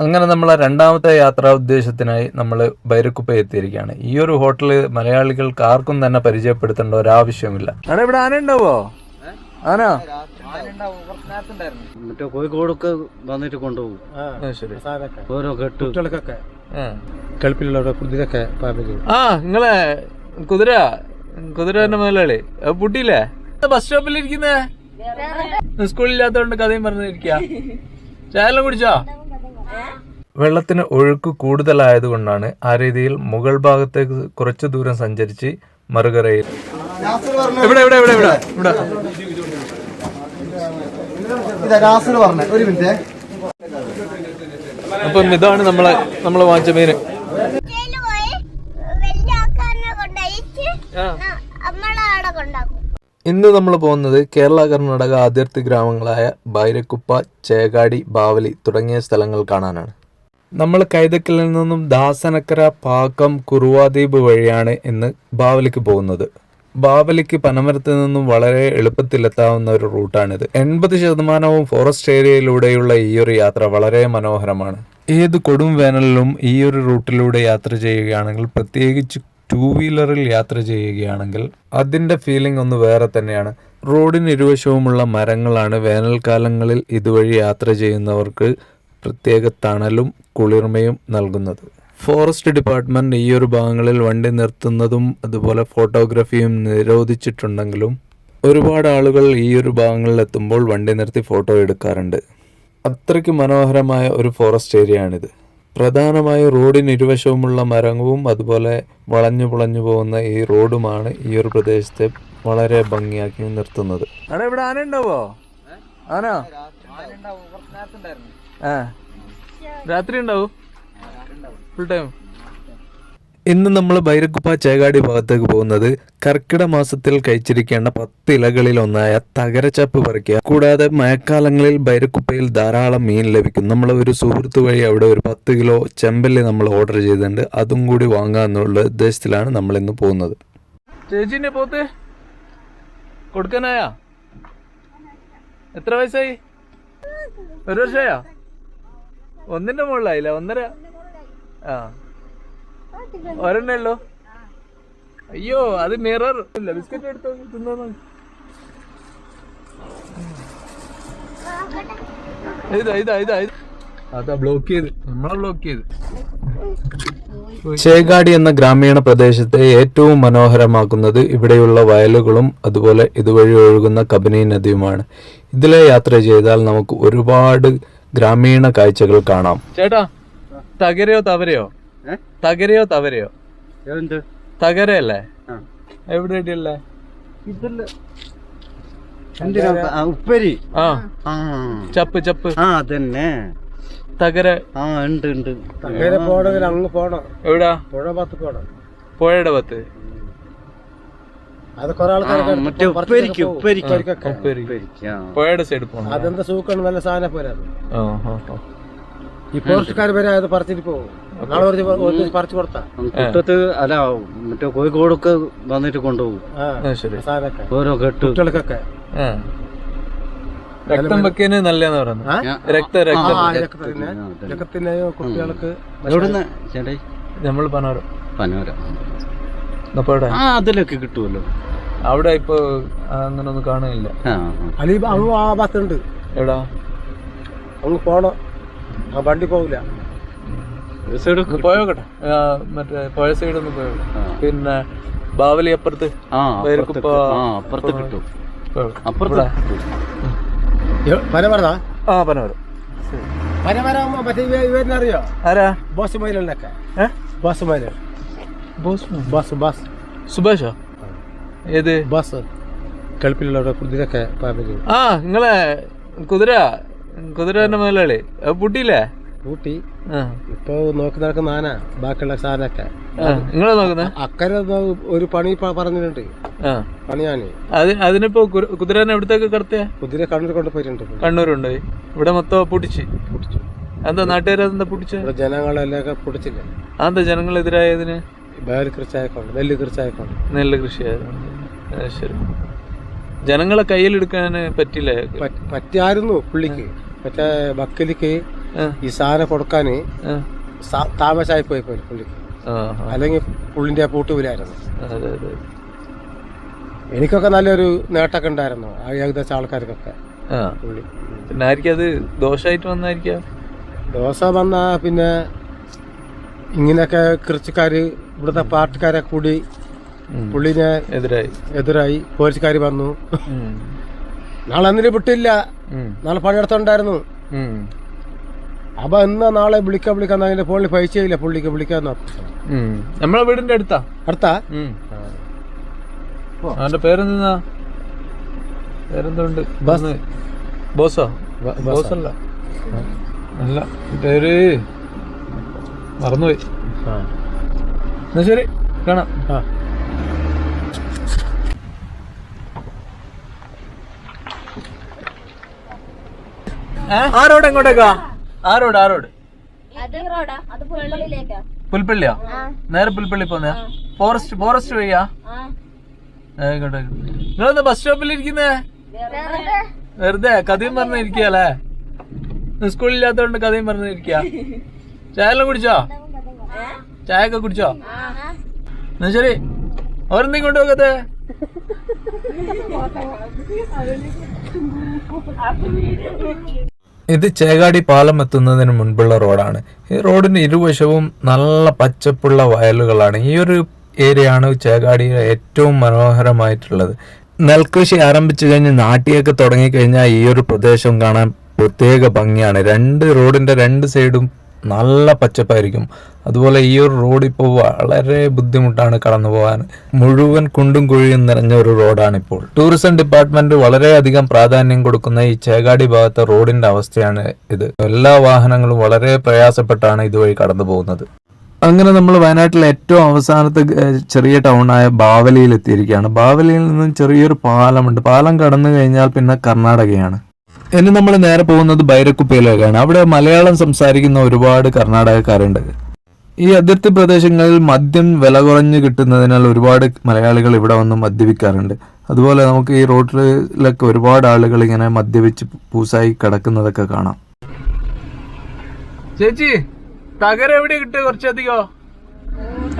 അങ്ങനെ നമ്മളെ രണ്ടാമത്തെ യാത്രാ ഉദ്ദേശത്തിനായി നമ്മൾ ബൈരക്കുപ്പ എത്തിയിരിക്കുകയാണ്. ഈ ഒരു ഹോട്ടൽ മലയാളികൾക്ക് ആർക്കും തന്നെ പരിചയപ്പെടുത്തേണ്ട ഒരാവശ്യമില്ല ഇവിടെ ആന ഉണ്ടാവോ? ആന? മറ്റേ കോഴിക്കോടൊക്കെ വന്നിട്ട് കൊണ്ടുപോകും. ശരി. ഓരോ കെട്ട്. കുട്ടികൾക്കൊക്കെ. ആ. കുതിരൊക്കെ നിങ്ങളെ കുതിര കുതിര തന്നെ മുതലാളി. അത് പുട്ടിയില്ലേ? ബസ് സ്റ്റോപ്പിൽ ഇരിക്കുന്നേ? സ്കൂളില്ലാത്തോണ്ട് കഥയും പറഞ്ഞിരിക്ക. ചായ കുടിച്ചോ? വെള്ളത്തിന് ഒഴുക്ക് കൂടുതലായതുകൊണ്ടാണ് ആ രീതിയിൽ മുകൾ ഭാഗത്തേക്ക് കുറച്ചു ദൂരം സഞ്ചരിച്ച് മറുകരയിൽ. ഇവിടെ ഇവിടെ ഇവിടെ ഇവിടെ. ഇവിടെ. ഇതാ നാസർ പറഞ്ഞ. ഒരു മിനിറ്റ്. അപ്പം ഇതാണ് നമ്മളെ നമ്മളെ വാങ്ങിച്ച മീന് നമ്മളവിടെ കൊണ്ടാക്കും. ഇന്ന് നമ്മൾ പോകുന്നത് കേരള കർണാടക അതിർത്തി ഗ്രാമങ്ങളായ ഭൈരക്കുപ്പ ചേകാടി ബാവലി തുടങ്ങിയ സ്ഥലങ്ങൾ കാണാനാണ്. നമ്മൾ കൈതക്കലിൽ നിന്നും ദാസനക്കര പാക്കം കുറുവാദ്വീപ് വഴിയാണ് ഇന്ന് ബാവലിക്ക് പോകുന്നത്. ബാവലിക്ക് പനമരത്ത് നിന്നും വളരെ എളുപ്പത്തിലെത്താവുന്ന ഒരു റൂട്ടാണിത്. എൺപത് ശതമാനവും ഫോറസ്റ്റ് ഏരിയയിലൂടെയുള്ള ഈ ഒരു യാത്ര വളരെ മനോഹരമാണ്. ഏത് കൊടും വേനലിലും ഈ ഒരു റൂട്ടിലൂടെ യാത്ര ചെയ്യുകയാണെങ്കിൽ പ്രത്യേകിച്ച് ടൂ വീലറിൽ യാത്ര ചെയ്യുകയാണെങ്കിൽ അതിന്റെ ഫീലിംഗ് ഒന്ന് വേറെ തന്നെയാണ്. റോഡിന് ഇരുവശവുമുള്ള മരങ്ങളാണ്. വേനൽക്കാലങ്ങളിൽ ഇതുവഴി യാത്ര ചെയ്യുന്നവർക്ക് പ്രത്യേക തണലും കുളിർമയും നൽകുന്നത്. ഫോറസ്റ്റ് ഡിപ്പാർട്ട്മെന്റ് ഈ ഒരു ഭാഗങ്ങളിൽ വണ്ടി നിർത്തുന്നതും അതുപോലെ ഫോട്ടോഗ്രാഫിയും നിരോധിച്ചിട്ടുണ്ടെങ്കിലും ഒരുപാട് ആളുകൾ ഈ ഒരു ഭാഗങ്ങളിൽ എത്തുമ്പോൾ വണ്ടി നിർത്തി ഫോട്ടോ എടുക്കാറുണ്ട്. അത്രയ്ക്ക് മനോഹരമായ ഒരു ഫോറസ്റ്റ് ഏരിയയാണിത് പ്രധാനമായും റോഡിന് ഇരുവശവുമുള്ള മരവും അതുപോലെ വളഞ്ഞു പുളഞ്ഞു പോകുന്ന ഈ റോഡുമാണ് ഈ ഒരു പ്രദേശത്തെ വളരെ ഭംഗിയാക്കി നിർത്തുന്നത്. അവിടെ ഇവിടെ ആന ഉണ്ടാവോ? ആന? രാത്രി ഉണ്ടാവും? ഫുൾ ടൈം ഇന്ന് നമ്മൾ ബൈരക്കുപ്പ ചേകാടി ഭാഗത്തേക്ക് പോകുന്നത് കർക്കിട മാസത്തിൽ കഴിച്ചിരിക്കേണ്ട പത്ത് ഇലകളിൽ ഒന്നായ തകരച്ചപ്പ് പറിക്കുക. കൂടാതെ മഴക്കാലങ്ങളിൽ ബൈരക്കുപ്പയിൽ ധാരാളം മീൻ ലഭിക്കും. നമ്മൾ ഒരു സുഹൃത്ത് വഴി അവിടെ ഒരു പത്ത് കിലോ ചെമ്പല്ലി നമ്മൾ ഓർഡർ ചെയ്തിട്ടുണ്ട്. അതും കൂടി വാങ്ങാന്നുള്ള ഉദ്ദേശത്തിലാണ് നമ്മൾ ഇന്ന് പോകുന്നത്. ചേച്ചിന്റെ പോത്ത്. കൊടുക്കാനായാ? എത്ര വയസ്സായി? ഒരു വർഷമായോ ഒന്നിന്റെ മുകളിലായില്ല? ഒന്നര? ആ. ഒരെണ്ണേ ഉള്ളൂ. അയ്യോ അത് മിറർ ഇല്ല ബിസ്ക്കറ്റ് എടുത്തോ? തിന്നോ ഇതാ ഇതാ ഇതാ അതാ ബ്ലോക്ക് ചെയ്ത്. നമ്മളെ ബ്ലോക്ക് ചെയ്ത്. ചേകാടി എന്ന ഗ്രാമീണ പ്രദേശത്തെ ഏറ്റവും മനോഹരമാക്കുന്നത് ഇവിടെയുള്ള വയലുകളും അതുപോലെ ഇതുവഴി ഒഴുകുന്ന കബനി നദിയുമാണ്. ഇതിലെ യാത്ര ചെയ്താൽ നമുക്ക് ഒരുപാട് ഗ്രാമീണ കാഴ്ചകൾ കാണാം. ചേട്ടാ തകരയോ തവരയോ? തകരയോ തവരയോ? എന്ത് തകരയല്ലേ? ആ. എവിടെ ഇടിയല്ലേ ഉപ്പരി. ആ. ചപ്പ് ചപ്പ്. ആ അതന്നെ. തകര. ആ ഉണ്ട് ഉണ്ട്. തകര പോണെങ്കിൽ അങ്ങ് പോണം. എവിടാ? പുഴ ഭാഗത്ത് പോണം. പുഴയുടെ പത്ത്. അത് കുറെ പുഴയുടെ സൈഡ് പോണം? അതെന്താ സൂക്കാണ്? നല്ല സാധനം പോരാ ആ, ആ, ആ. ഈ ഫോറസ്റ്റുകാർ വരെ അത് പറിച്ചിട്ട് പോകും. നാളെ പറിച്ചു കൊടുത്താ. കുട്ടത്ത് അല്ല മറ്റേ കോഴിക്കോടൊക്കെ വന്നിട്ട് കൊണ്ടുപോകും. ഓരോ കെട്ട്. കുട്ടികൾക്കൊക്കെ. രക്തം വെക്കാന് നല്ലതെന്ന് പറയുന്നത്. ആ? രക്ത ആ, രക്തം ആ, ഇതൊക്കെ തന്നെ ഇതൊക്കെ തന്നെ കുട്ടികൾക്ക് എവിടുന്ന്? ചേട്ടാ നമ്മൾ പനോര. പനോര. ആ അതിലൊക്കെ കിട്ടുമല്ലോ അവിടെ ഇപ്പൊ അങ്ങനെ ഒന്നും കാണുന്നില്ല അലീബ് അലി അങ്ങ് ആ ഭാഗത്തുണ്ട്. എവിടാ? അങ്ങ് പോണം. ആ വണ്ടി പോകില്ല പോയോക്കട്ടെ മറ്റേ പുഴ സൈഡ് ഒന്ന് പോയോട്ടെ പിന്നെ ബാവലി അപ്പുറത്ത്. അപ്പുറത്ത് കിട്ടും. അപ്പുറത്ത് പനമരതാ? ആ പനമരം. പന മറ്റേ ആരാ? ബോസ് മൈലൊക്കെ? ബോസ് മൈലൻ ബോസ് ബോസ് ബസ്. സുഭാഷോ? ഏത്? ബസ്. കളിപ്പിലുള്ള കുതിരൊക്കെ ആ നിങ്ങളെ കുതിര കുതിര തന്നെ മുതലാളി. അത് പൂട്ടി. ഇപ്പൊ നോക്കി നടക്കുന്ന ആന ബാക്കിയുള്ള സാധനമൊക്കെ. നിങ്ങളെ നോക്കുന്ന? അക്കരെ ഒരു പണി പറഞ്ഞിട്ടുണ്ട്. പണിയാണ് അത് അതിനിപ്പോ കുതിരനെ എവിടത്തേക്ക് കടത്തിയ? കുതിര കണ്ണൂർ കൊണ്ട് പോയിട്ടുണ്ട് കണ്ണൂരുണ്ടായി ഇവിടെ മൊത്തം പൊട്ടിച്ച്. എന്താ നാട്ടുകാരെന്താ പൊട്ടിച്ച? ജനങ്ങളെല്ലാം പൊടിച്ചില്ല അതെന്താ ജനങ്ങളെതിരായതിന് വേര് കൃഷിയായിക്കൊണ്ട് നെല്ല് കൃഷിയായിക്കൊണ്ട് നെല്ല് കൃഷി ശരി. ജനങ്ങളെ കയ്യിലെടുക്കാൻ പറ്റില്ല? പറ്റിയായിരുന്നു പുള്ളിക്ക്. മറ്റേ ബക്കലിക്ക് ഈ സാധനം കൊടുക്കാൻ ആ, താമസമായി പോയി പോലെ പുള്ളി. ആ, ആ. അല്ലെങ്കിൽ പുള്ളിന്റെ പൂട്ട് വിലായിരുന്നു എനിക്കൊക്കെ നല്ലൊരു നേട്ടമൊക്കെ ഉണ്ടായിരുന്നു. ആ ഏകദേശം ആൾക്കാർക്കൊക്കെ ആ. പുള്ളി. പിന്നെ ആയിരിക്കും അത് ദോഷമായിട്ട് വന്നായിരിക്കാം? ദിവസം വന്ന പിന്നെ ഇങ്ങനെയൊക്കെ കൃഷിക്കാര് ഇവിടുത്തെ പാർട്ടിക്കാരെ കൂടി. പുള്ളിനെ എതിരായി. എതിരായി പോലീസുകാർ വന്നു. നാളെ അന്നിനെ വിട്ടില്ല. നാളെ പണിയെടുത്തുണ്ടായിരുന്നു. അപ്പൊ എന്നാ നാളെ വിളിക്കാൻ വിളിക്കാൻ അതിന്റെ ഫോണിൽ പൈസ ഇല്ല പുള്ളിക്ക് വിളിക്കാൻ. നമ്മളെ വീടിന്റെ അടുത്താ? അടുത്താ. അവന്റെ പേരെന്താ? പേരെന്തുണ്ട്? ബോസാ. ബോസല്ല. അല്ല പേര്. മറന്നുപോയി. എന്നാ ശരി കാണാം. ആ. ആ റോഡ് എങ്ങോട്ടേക്കാ ആ റോഡ്. ആ റോഡ് പുൽപ്പള്ളിയാ? നേരെ പുൽപ്പള്ളി പോന്നെ ഫോറസ്റ്റ് ഫോറസ്റ്റ് വഴിയാ? ആ. ആയിക്കോട്ടെ നിങ്ങളൊന്ന് ബസ് സ്റ്റോപ്പിൽ ഇരിക്കുന്നേ? വെറുതെ. കഥയും പറഞ്ഞിരിക്കല്ലേ സ്കൂളില്ലാത്തോണ്ട് കഥയും പറഞ്ഞിരിക്ക ചായ കുടിച്ചോ? ചായ ഒക്കെ കുടിച്ചോ? എന്നാ ശരി. ഓരെന്തെങ്കിലും കൊണ്ടുപോകത്തെ ഇത് ചേകാടി പാലം എത്തുന്നതിന് മുൻപുള്ള റോഡാണ്. ഈ റോഡിന് ഇരുവശവും നല്ല പച്ചപ്പുള്ള വയലുകളാണ്. ഈ ഒരു ഏരിയ ആണ് ചേകാടിയിലെ ഏറ്റവും മനോഹരമായിട്ടുള്ളത്. നെൽകൃഷി ആരംഭിച്ചു കഴിഞ്ഞ് നാട്ടിയൊക്കെ തുടങ്ങിക്കഴിഞ്ഞാൽ ഈ ഒരു പ്രദേശം കാണാൻ പ്രത്യേക ഭംഗിയാണ്. രണ്ട് റോഡിന്റെ രണ്ട് സൈഡും നല്ല പച്ചപ്പായിരിക്കും. അതുപോലെ ഈ ഒരു റോഡ് ഇപ്പോൾ വളരെ ബുദ്ധിമുട്ടാണ് കടന്നു പോകാൻ. മുഴുവൻ കുണ്ടും കുഴിയും നിറഞ്ഞ ഒരു റോഡാണ് ഇപ്പോൾ. ടൂറിസം ഡിപ്പാർട്ട്മെന്റ് വളരെയധികം പ്രാധാന്യം കൊടുക്കുന്ന ഈ ചേകാടി ഭാഗത്തെ റോഡിന്റെ അവസ്ഥയാണ് ഇത്. എല്ലാ വാഹനങ്ങളും വളരെ പ്രയാസപ്പെട്ടാണ് ഇതുവഴി കടന്നു പോകുന്നത്. അങ്ങനെ നമ്മൾ വയനാട്ടിലെ ഏറ്റവും അവസാനത്തെ ചെറിയ ടൗണായ ബാവലിയിൽ എത്തിയിരിക്കുകയാണ് ബാവലിയിൽ നിന്നും ചെറിയൊരു പാലമുണ്ട്. പാലം കടന്നു കഴിഞ്ഞാൽ പിന്നെ കർണാടകയാണ്. ഇനി നമ്മൾ നേരെ പോകുന്നത് ബൈരക്കുപ്പയിലേക്കാണ്. അവിടെ മലയാളം സംസാരിക്കുന്ന ഒരുപാട് കർണാടകക്കാരുണ്ട്. ഈ അതിർത്തി പ്രദേശങ്ങളിൽ മദ്യം വില കുറഞ്ഞ് കിട്ടുന്നതിനാൽ ഒരുപാട് മലയാളികൾ ഇവിടെ വന്ന് മദ്യപിക്കാറുണ്ട്. അതുപോലെ നമുക്ക് ഈ റോഡിലൊക്കെ ഒരുപാട് ആളുകൾ ഇങ്ങനെ മദ്യപിച്ച് പൂസായി കിടക്കുന്നതൊക്കെ കാണാം. ചേച്ചി തകര എവിടെ കിട്ടുക കുറച്ചധികം?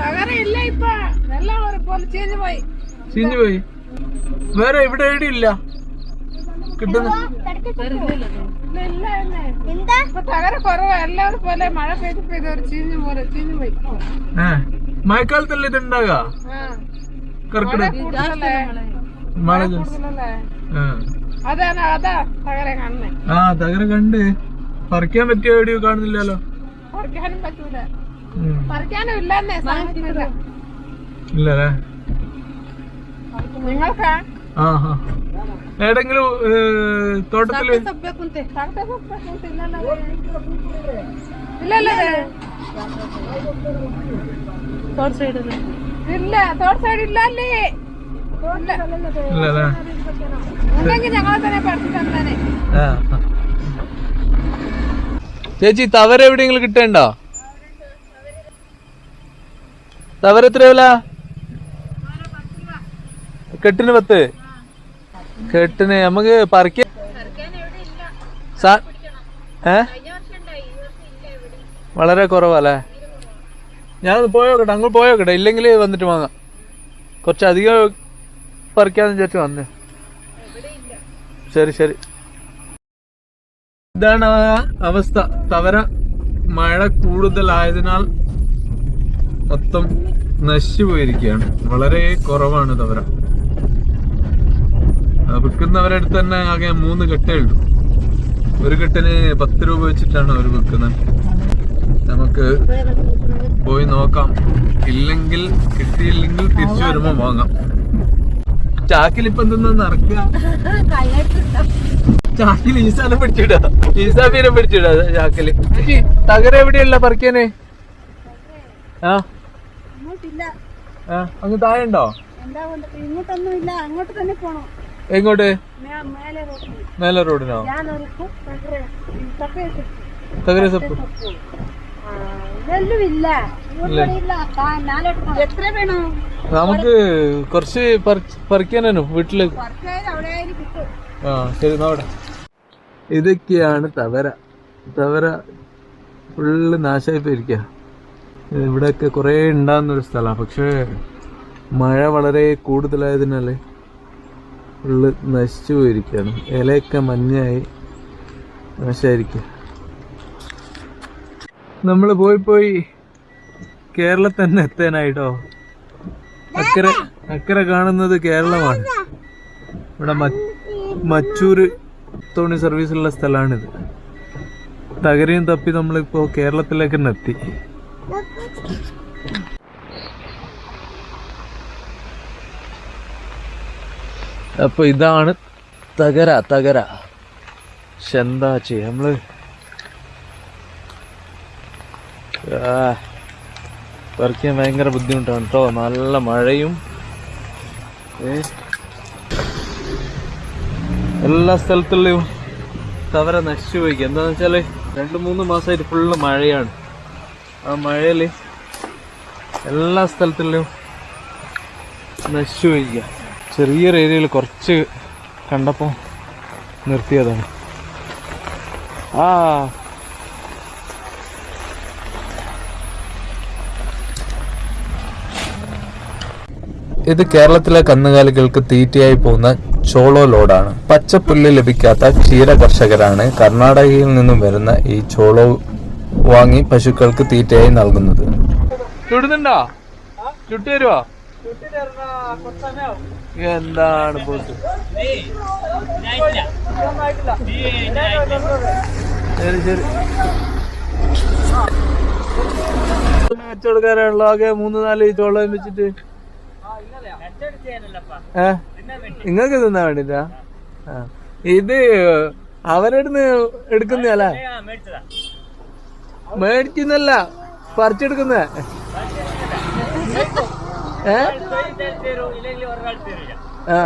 തകരയില്ല ഇപ്പൊ. എല്ലാം ഒരു പോയി. ചീഞ്ഞു പോയി. വേറെ ഇവിടെ എവിടെ ഇല്ല. മഴക്കാലത്തല്ലേ ഇത് ഉണ്ടാകാ കർക്കിടക മഴ ആ. തകര കാണുന്നേ ആ തകര കണ്ട്. പറിക്കാൻ പറ്റിയ വീഡിയോ കാണുന്നില്ലല്ലോ? ഇല്ലല്ലേ? നിങ്ങൾക്കാ? ഏടെങ്കിലും ഉണ്ടെങ്കിൽ ഞങ്ങളെ തന്നെ പഠിച്ചു തന്നെ ആ, ആ. ചേച്ചി തവര എവിടെയെങ്കിലും കിട്ടണ്ടോ? തവര എത്ര വില? കെട്ടിന് പത്ത്. കെട്ടിന് നമുക്ക് പറിക്ക ഏ? വളരെ കുറവല്ലേ? ഞാനൊന്ന് പോയോക്കട്ടെ അങ്ങോട്ട് പോയോക്കട്ടെ. ഇല്ലെങ്കിൽ വന്നിട്ട് വാങ്ങാം. കുറച്ചധികം പറിക്കാന്ന് വിചാരിച്ചു വന്നേ. ശരി ശരി. ഇതാണ് അവസ്ഥ. തവര മഴ കൂടുതലായതിനാൽ മൊത്തം നശിച്ചു പോയിരിക്കുകയാണ് വളരെ കുറവാണ് തവര. ആ, വിൽക്കുന്നവരുടെ അടുത്ത് തന്നെ ആകെ മൂന്ന് കെട്ടേ ഉള്ളൂ. ഒരു കെട്ടിന് പത്ത് രൂപ വെച്ചിട്ടാണ് അവർ വിൽക്കുന്നത്. നമുക്ക് പോയി നോക്കാം. ഇല്ലെങ്കിൽ കിട്ടിയില്ലെങ്കിൽ തിരിച്ചു വരുമ്പോ വാങ്ങാം. ചാക്കിൽ ഇപ്പൊ എന്തെന്നാ നടക്കുക? ചാക്കിൽ ഈസാനെ പിടിച്ചിടാ. ഈസാബീനെ പിടിച്ചിടാ ചാക്കിൽ തകര എവിടെയല്ല പറിക്കാന് ആ? അങ്ങ് താഴെ ഉണ്ടോ? ഇല്ല അങ്ങോട്ട് തന്നെ പോണം. എങ്ങോട്ട്? മേലെ റോഡ് മേലെ റോഡിനോ? തകര സപ്പ് ഇതെല്ലാം ഇല്ല. ഇല്ല. എത്ര വേണം? നമുക്ക് കുറച്ച് പറിക്കാനോ വീട്ടിൽ. ആ ശരി നോടെ ഇതൊക്കെയാണ് തവര. തവര ഫുള്ള് നാശമായി പോയിരിക്ക ഇവിടെയൊക്കെ കുറേ ഉണ്ടാകുന്നൊരു സ്ഥലമാണ്. പക്ഷേ മഴ വളരെ കൂടുതലായതിനാൽ ഫുള്ള് നശിച്ചു പോയിരിക്കുകയാണ്. ഇലയൊക്കെ മഞ്ഞായി നാശമായിരിക്കുക നമ്മൾ പോയി പോയി കേരളത്തിൽ തന്നെ എത്താനായിട്ടോ? അക്കരെ അക്കരെ കാണുന്നത് കേരളമാണ്. ഇവിടെ മച്ചൂര് തോണി സർവീസുള്ള സ്ഥലമാണിത്. തകരയും തപ്പി നമ്മളിപ്പോ കേരളത്തിലേക്ക് തന്നെ എത്തി. അപ്പൊ ഇതാണ് തകര തകര. പക്ഷെ എന്താ ചെയ്യ നമ്മൾ ആ, പറിക്കാൻ ഭയങ്കര ബുദ്ധിമുട്ടാണ് കേട്ടോ നല്ല മഴയും. എല്ലാ സ്ഥലത്തുള്ളയും തവര നശിച്ചു പോയി എന്താണെന്ന് വെച്ചാൽ രണ്ട് മൂന്ന് മാസമായിട്ട് ഫുള്ള് മഴയാണ്. ആ മഴയിൽ എല്ലാ സ്ഥലത്തുള്ളയും നശിച്ചു പോയിക്കുക ചെറിയൊരു ഏരിയയിൽ കുറച്ച് കണ്ടപ്പോൾ നിർത്തിയതാണ്. ആ. ഇത് കേരളത്തിലെ കന്നുകാലികൾക്ക് തീറ്റയായി പോകുന്ന ചോളോ ലോഡാണ്. പച്ചപ്പുല്ല് ലഭിക്കാത്ത ക്ഷീര കർഷകരാണ് കർണാടകയിൽ നിന്നും വരുന്ന ഈ ചോളോ വാങ്ങി പശുക്കൾക്ക് തീറ്റയായി നൽകുന്നത്. ചുടുന്നുണ്ടോ? ചുട്ടു തരുവോ? എന്താണ് ബോസ് ശരി ശരി. കച്ചവടക്കാരാണല്ലോ ആകെ മൂന്ന് നാല് ചോളം വെച്ചിട്ട്. ഏ? നിങ്ങൾക്ക് തിന്നാൻ വേണ്ടിട്ടാ. ഇത് അവരടുന്ന് എടുക്കുന്നല്ല മേടിക്കുന്നല്ല പറിച്ചെടുക്കുന്ന. ആ.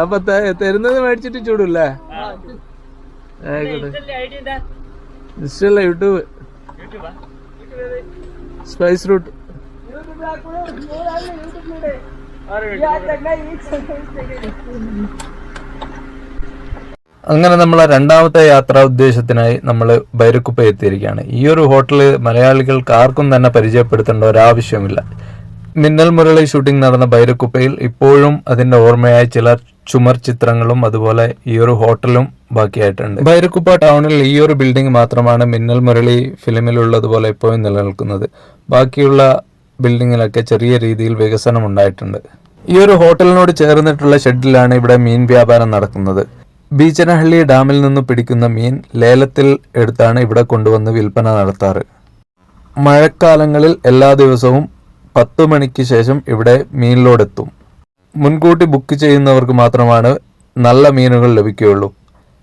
അപ്പൊ തരുന്നത് മേടിച്ചിട്ട് ചൂടില്ലേ? ഇഷ്ടല്ല യൂട്യൂബ്. സ്പൈസ് റൂട്ട് അങ്ങനെ നമ്മളെ രണ്ടാമത്തെ യാത്രാ ഉദ്ദേശത്തിനായി നമ്മൾ ബൈരക്കുപ്പ എത്തിയിരിക്കുകയാണ്. ഈ ഒരു ഹോട്ടൽ മലയാളികൾക്ക് ആർക്കും തന്നെ പരിചയപ്പെടുത്തേണ്ട ഒരാവശ്യമില്ല. മിന്നൽ മുരളി ഷൂട്ടിംഗ് നടന്ന ബൈരക്കുപ്പയിൽ ഇപ്പോഴും അതിന്റെ ഓർമ്മയായി ചില ചുമർ ചിത്രങ്ങളും അതുപോലെ ഈ ഒരു ഹോട്ടലും ബാക്കിയായിട്ടുണ്ട്. ബൈരക്കുപ്പ ടൗണിൽ ഈ ഒരു ബിൽഡിംഗ് മാത്രമാണ് മിന്നൽ മുരളി ഫിലിമിലുള്ളതുപോലെ ഇപ്പോഴും നിലനിൽക്കുന്നത്. ബാക്കിയുള്ള ബിൽഡിങ്ങിലൊക്കെ ചെറിയ രീതിയിൽ വികസനം ഉണ്ടായിട്ടുണ്ട് ഈ ഒരു ഹോട്ടലിനോട് ചേർന്നിട്ടുള്ള ഷെഡിലാണ് ഇവിടെ മീൻ വ്യാപാരം നടക്കുന്നത്. ബീച്ചനഹള്ളി ഡാമിൽ നിന്ന് പിടിക്കുന്ന മീൻ ലേലത്തിൽ എടുത്താണ് ഇവിടെ കൊണ്ടുവന്ന് വിൽപ്പന നടത്താറ്. മഴക്കാലങ്ങളിൽ എല്ലാ ദിവസവും പത്ത് മണിക്ക് ശേഷം ഇവിടെ മീനിലോടെത്തും. മുൻകൂട്ടി ബുക്ക് ചെയ്യുന്നവർക്ക് മാത്രമാണ് നല്ല മീനുകൾ ലഭിക്കുകയുള്ളൂ.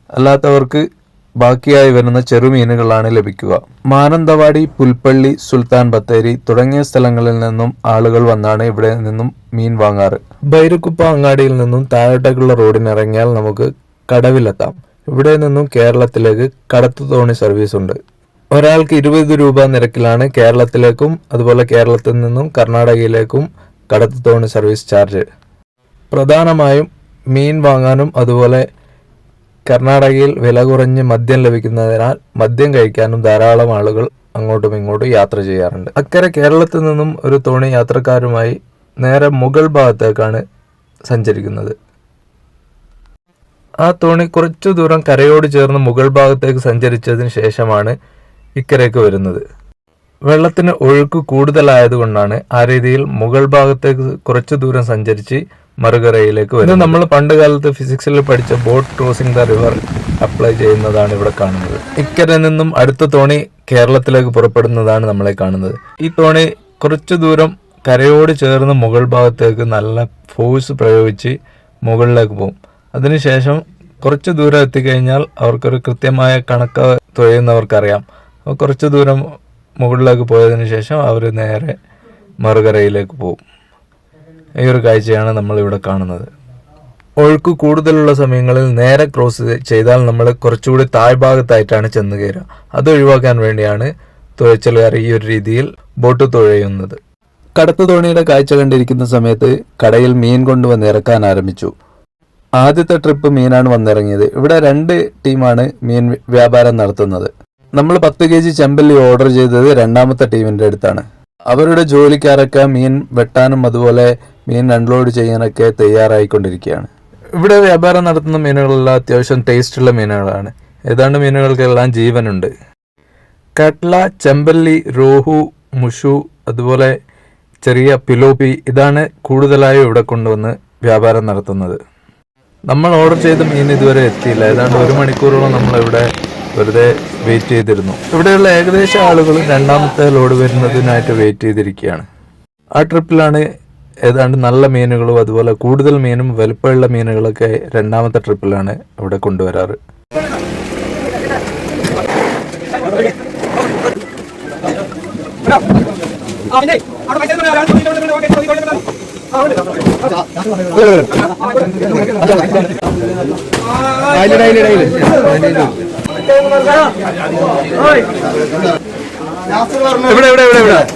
അല്ലാത്തവർക്ക് ബാക്കിയായി വരുന്ന ചെറുമീനുകളാണ് ലഭിക്കുക. മാനന്തവാടി പുൽപ്പള്ളി സുൽത്താൻ ബത്തേരി തുടങ്ങിയ സ്ഥലങ്ങളിൽ നിന്നും ആളുകൾ വന്നാണ് ഇവിടെ നിന്നും മീൻ വാങ്ങാറ്. ബൈരക്കുപ്പ അങ്ങാടിയിൽ നിന്നും താഴോട്ടേക്കുള്ള റോഡിനിറങ്ങിയാൽ നമുക്ക് കടവിലെത്താം. ഇവിടെ നിന്നും കേരളത്തിലേക്ക് കടത്തു തോണി സർവീസ് ഉണ്ട്. ഒരാൾക്ക് ഇരുപത് രൂപ നിരക്കിലാണ് കേരളത്തിലേക്കും അതുപോലെ കേരളത്തിൽ നിന്നും കർണാടകയിലേക്കും കടത്തു തോണി സർവീസ് ചാർജ് പ്രധാനമായും മീൻ വാങ്ങാനും അതുപോലെ കർണാടകയിൽ വില കുറഞ്ഞ് മദ്യം ലഭിക്കുന്നതിനാൽ മദ്യം കഴിക്കാനും ധാരാളം ആളുകൾ അങ്ങോട്ടും ഇങ്ങോട്ടും യാത്ര ചെയ്യാറുണ്ട്. അക്കരെ കേരളത്തിൽ നിന്നും ഒരു തോണി യാത്രക്കാരുമായി നേരെ മുഗൾ ഭാഗത്തേക്കാണ് സഞ്ചരിക്കുന്നത്. ആ തോണി കുറച്ചു ദൂരം കരയോട് ചേർന്ന് മുകൾ ഭാഗത്തേക്ക് സഞ്ചരിച്ചതിന് ശേഷമാണ് ഇക്കരയ്ക്ക് വരുന്നത്. വെള്ളത്തിന് ഒഴുക്ക് കൂടുതലായതുകൊണ്ടാണ് ആ രീതിയിൽ മുകൾ ഭാഗത്തേക്ക് കുറച്ചു ദൂരം സഞ്ചരിച്ച് മറുകരയിലേക്ക് വരുന്നത്. നമ്മൾ പണ്ട് കാലത്ത് ഫിസിക്സിൽ പഠിച്ച boat crossing the river apply ചെയ്യുന്നതാണ് ഇവിടെ കാണുന്നത്. ഇക്കരെ നിന്നും അടുത്ത തോണി കേരളത്തിലേക്ക് പുറപ്പെടുന്നതാണ് നമ്മളെ കാണുന്നത്. ഈ തോണി കുറച്ചു ദൂരം കരയോട് ചേർന്ന് മുകൾ ഭാഗത്തേക്ക് നല്ല ഫോഴ്സ് പ്രയോഗിച്ച് മുകളിലേക്ക് പോകും. അതിനുശേഷം കുറച്ച് ദൂരം എത്തിക്കഴിഞ്ഞാൽ അവർക്കൊരു കൃത്യമായ കണക്ക് തുഴയുന്നവർക്കറിയാം. അപ്പോൾ കുറച്ച് ദൂരം മുകളിലേക്ക് പോയതിന് ശേഷം അവർ നേരെ മറുകരയിലേക്ക് പോകും ഈ ഒരു കാഴ്ചയാണ് നമ്മളിവിടെ കാണുന്നത്. ഒഴുക്ക് കൂടുതലുള്ള സമയങ്ങളിൽ നേരെ ക്രോസ് ചെയ്താൽ നമ്മൾ കുറച്ചുകൂടി താഴ്ഭാഗത്തായിട്ടാണ് ചെന്ന് കയറുക. അത് ഒഴിവാക്കാൻ വേണ്ടിയാണ് തുഴച്ചലുകാർ ഈ ഒരു രീതിയിൽ ബോട്ട് തുഴയുന്നത്. കടത്തു തോണിയുടെ കാഴ്ച കണ്ടിരിക്കുന്ന സമയത്ത് കടയിൽ മീൻ കൊണ്ടുവന്ന് ഇറക്കാൻ ആരംഭിച്ചു. ആദ്യത്തെ ട്രിപ്പ് മീനാണ് വന്നിറങ്ങിയത്. ഇവിടെ രണ്ട് ടീമാണ് മീൻ വ്യാപാരം നടത്തുന്നത്. നമ്മൾ പത്ത് കെ ജി ചെമ്പല്ലി ഓർഡർ ചെയ്തത് രണ്ടാമത്തെ ടീമിന്റെ അടുത്താണ്. അവരുടെ ജോലിക്കാരൊക്കെ മീൻ വെട്ടാനും അതുപോലെ മീൻ അൺലോഡ് ചെയ്യാനൊക്കെ തയ്യാറായിക്കൊണ്ടിരിക്കുകയാണ്. ഇവിടെ വ്യാപാരം നടത്തുന്ന മീനുകളെല്ലാം അത്യാവശ്യം ടേസ്റ്റുള്ള മീനുകളാണ്. ഏതാണ്ട് മീനുകൾക്കെല്ലാം ജീവനുണ്ട്. കട്ല ചെമ്പല്ലി രോഹു മുഷു അതുപോലെ ചെറിയ പിലോപ്പി ഇതാണ് കൂടുതലായും ഇവിടെ കൊണ്ടുവന്ന് വ്യാപാരം നടത്തുന്നത്. നമ്മൾ ഓർഡർ ചെയ്ത മീൻ ഇതുവരെ എത്തിയില്ല. ഏതാണ്ട് ഒരു മണിക്കൂറോളം നമ്മൾ ഇവിടെ വെറുതെ വെയിറ്റ് ചെയ്തിരുന്നു. ഇവിടെയുള്ള ഏകദേശം ആളുകൾ രണ്ടാമത്തെ ലോഡ് വരുന്നതിനായിട്ട് വെയിറ്റ് ചെയ്തിരിക്കുകയാണ്. ആ ട്രിപ്പിലാണ് ഏതാണ്ട് നല്ല മീനുകളും അതുപോലെ കൂടുതൽ മീനും വലുപ്പമുള്ള മീനുകളൊക്കെ രണ്ടാമത്തെ ട്രിപ്പിലാണ് ഇവിടെ കൊണ്ടുവരാറ്. അവിടെ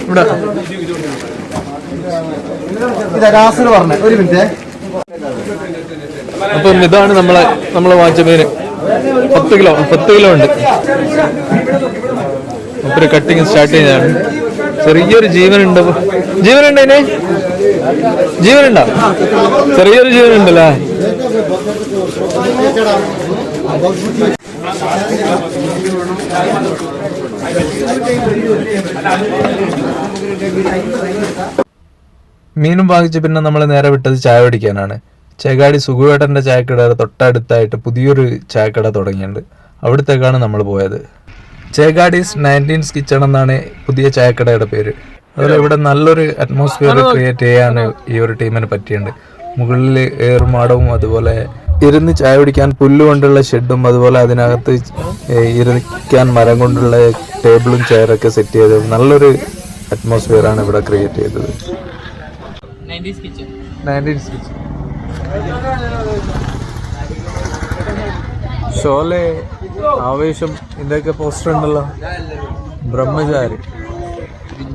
ഇവിടെ അപ്പം ഇതാണ് നമ്മളെ നമ്മളെ മീന് പത്ത് കിലോ പത്ത് കിലോ ഉണ്ട്. അപ്പൊ കട്ടിങ് സ്റ്റാർട്ട് ചെയ്തതാണ് ചെറിയൊരു ജീവനുണ്ട്. ജീവനുണ്ട് ഇതിന്? ജീവനുണ്ടോ? ചെറിയൊരു ജീവനുണ്ടല്ലേ? മീനും വാങ്ങിച്ച് പിന്നെ നമ്മൾ നേരെ വിട്ടത് ചായ പിടിക്കാനാണ് ചേകാടി സുഖുവേട്ടന്റെ ചായക്കടയുടെ തൊട്ടടുത്തായിട്ട് പുതിയൊരു ചായക്കട തുടങ്ങിയിട്ടുണ്ട്. അവിടത്തേക്കാണ് നമ്മൾ പോയത്. ചേകാടീസ് നയന്റീൻസ് കിച്ചൺ എന്നാണ് പുതിയ ചായക്കടയുടെ പേര്. അതുപോലെ ഇവിടെ നല്ലൊരു അറ്റ്മോസ്ഫിയർ ക്രിയേറ്റ് ചെയ്യാൻ ഈ ഒരു ടീമിന് പറ്റിയിട്ടുണ്ട്. മുകളിൽ ഏറുമാടവും അതുപോലെ ഇരുന്ന് ചായ കുടിക്കാൻ പുല്ല് കൊണ്ടുള്ള ഷെഡും അതുപോലെ അതിനകത്ത് ഇരിക്കാൻ മരം കൊണ്ടുള്ള ടേബിളും ചെയറൊക്കെ സെറ്റ് ചെയ്ത് നല്ലൊരു അറ്റ്മോസ്ഫിയർ ആണ് ഇവിടെ ക്രിയേറ്റ് ചെയ്തത്. ഷോലെ ആവേശം ഇതൊക്കെ പോസ്റ്റർ ഉണ്ടല്ലോ. ബ്രഹ്മചാരി.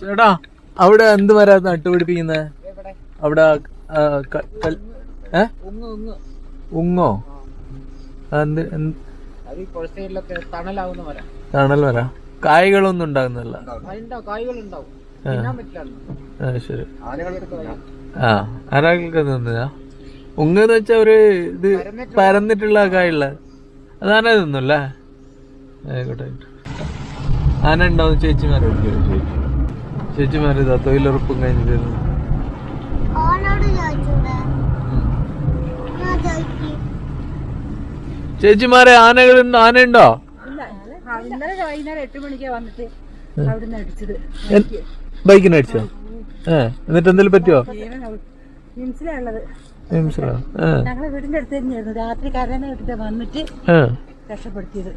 ചേട്ടാ അവിടെ എന്ത് മരാ നട്ടുപിടിപ്പിക്കുന്നത് അവിടെ? ഉങ്ങോ? എന്ത് തണൽ വരാ. കായ്കളൊന്നും ഉണ്ടാകുന്നില്ല. ശരി. ആ ആരാൾക്ക് തിന്നാ ഉങ്ങന്ന് വെച്ചാ ഒരു ഇത് പരന്നിട്ടുള്ള കായുള്ള. അതാന തിന്നല്ലേ? ആയിക്കോട്ടെ ആന ഉണ്ടാവും ചേച്ചിമാരോട് ചോദിച്ചു ചേച്ചിമാർ ഇതാ തൊഴിലുറപ്പും കഴിഞ്ഞിട്ട് ചേച്ചിമാരെ ആനകൾ ആനയുണ്ടോ ഇന്നലെ വൈകുന്നേരം എട്ട് മണിക്ക് വന്നിട്ട് അവിടുന്ന് അടിച്ചത്. ബൈക്കിന് അടിച്ചോ? ഏ എന്നിട്ട് എന്തെങ്കിലും പറ്റുമോ മിംസിലുള്ളത് ഞങ്ങളെ വീടിന്റെ അടുത്ത് തന്നെയായിരുന്നു. രാത്രി കരനെ ഇട്ടിട്ട് വന്നിട്ട് രക്ഷപ്പെടുത്തിയത്.